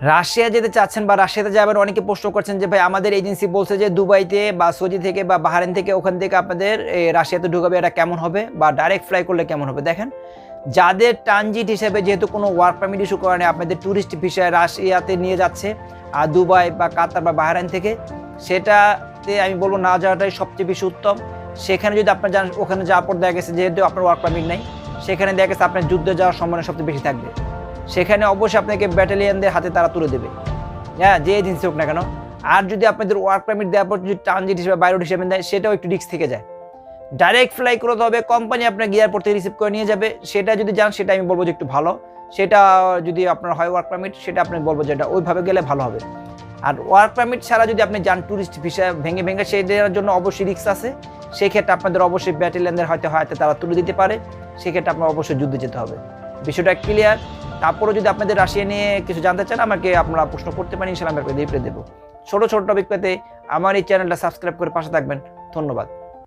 Russia যেতে চাচ্ছেন বা রাশিয়াতে যাবেন, অনেকে প্রশ্ন করছেন যে, ভাই, আমাদের এজেন্সি বলছে যে, দুবাইতে বা সৌদি থেকে বা বাহারেন থেকে ওখান থেকে আপনাদের রাশিয়াতে ঢুকাবে, এটা কেমন হবে? বা ডাইরেক্ট ফ্লাই করলে কেমন হবে? দেখেন, যাদের ট্রানজিট হিসেবে যেহেতু কোনো ওয়ার্ক পারমিট ইস্যু করেনি, আপনাদের ট্যুরিস্ট ভিসায় রাশিয়াতে নিয়ে যাচ্ছে, আর দুবাই বা কাতার বা বাহারাইন থেকে, সেটাতে আমি বলব না যাওয়াটাই সবচেয়ে বেশি উত্তম। সেখানে যদি আপনার যান, ওখানে যাওয়ার পর দেখা গেছে যেহেতু আপনার ওয়ার্ক পারমিট নেই, সেখানে দেখা গেছে আপনার যুদ্ধে যাওয়ার সম্ভাবনা সবচেয়ে বেশি থাকবে। সেখানে অবশ্যই আপনাকে ব্যাটালিয়ানদের হাতে তারা তুলে দেবে। হ্যাঁ যে এজেন্সি হোক না কেন। আর যদি আপনাদের ওয়ার্ক পারমিট দেওয়ার পর যদি ট্রানজিট হিসেবে বাইরোড হিসেবে দেয় সেটাও একটু রিস্ক থেকে যায়। ডাইরেক্ট ফ্লাই করতে হবে কোম্পানি আপনার এয়ারপোর্ট থেকে রিসিভ করে নিয়ে যাবে। সেটা যদি যান, সেটা আমি বলব যে একটু ভালো। সেটা যদি আপনার হয় ওয়ার্ক পারমিট সেটা আপনি বলব যে এটা ওইভাবে গেলে ভালো হবে। আর ওয়ার্ক পারমিট ছাড়া যদি আপনি যান ট্যুরিস্ট ভিসা ভেঙে ভেঙে সেটার জন্য অবশ্যই রিস্ক আছে। সেক্ষেত্রে আপনাদের অবশ্যই ব্যাটেলিয়ানদের হয়তো হয়তো তারা তুলে দিতে পারে। সেক্ষেত্রে আপনার অবশ্যই যুদ্ধে যেতে হবে। বিষয়টা ক্লিয়ার তারপরে যদি আপনাদের রাশিয়া নিয়ে কিছু জানতে চান, আমাকে আপনারা প্রশ্ন করতে পারেন ইনশাল্লাহ আমি রিপ্লাই দেবো। ছোটো ছোটো টপিক পেতে আমার এই চ্যানেলটা সাবস্ক্রাইব করে পাশে থাকবেন। ধন্যবাদ।